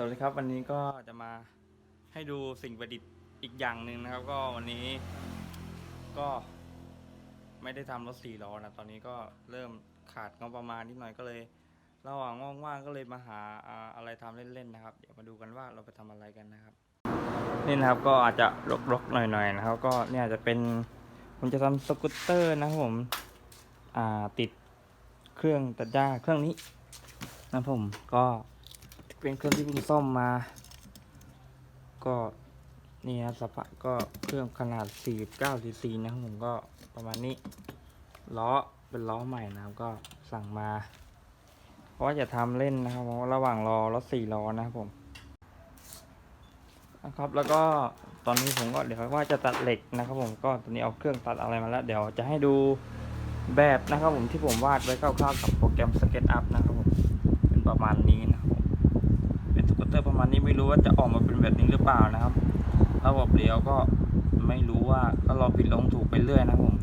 สวัสดีครับ วันนี้ก็จะมาให้ดูสิ่งประดิษฐ์อีกอย่างหนึ่งนะครับ ก็วันนี้ก็ไม่ได้ทำรถสี่ล้อนะตอนนี้ก็เริ่มขาดงบประมาณนิดหน่อยก็เลยระหว่างว่างๆก็เลยมาหาอะไรทำเล่นๆนะครับ เดี๋ยวมาดูกันว่าเราไปทำอะไรกันนะครับ นี่นะครับก็อาจจะรกๆหน่อยๆนะครับ ก็เนี่ยจะเป็นผมจะทำสกูตเตอร์นะครับผมติดเครื่องตัดหญ้าเครื่องนี้นะผมก็ เป็นเครื่องที่เพิ่งซ่อมมา ก็นี่นะสภาพก็เครื่องขนาด 49 cc นะครับผมก็ประมาณนี้ล้อเป็นล้อใหม่นะครับก็สั่งมา เพราะว่าจะทำเล่นนะครับเพราะระหว่างรอรถสี่ล้อนะครับผมนะครับแล้วก็ตอนนี้ผมก็เดี๋ยวว่าจะตัดเหล็กนะครับ ผมก็ตอนนี้เอาเครื่องตัดอะไรมาแล้ว เดี๋ยวจะให้ดูแบบนะครับผมที่ผมวาดไว้คร่าวๆกับโปรแกรม SketchUp นะครับผมเป็นประมาณนี้ อร์ประมาณนี้ไม่รู้ว่าจะออกมาเป็นแบบนี้หรือเปล่านะครับ ระบบเลี้ยวก็ไม่รู้ว่าก็รอผิดลงถูกไปเรื่อยนะผม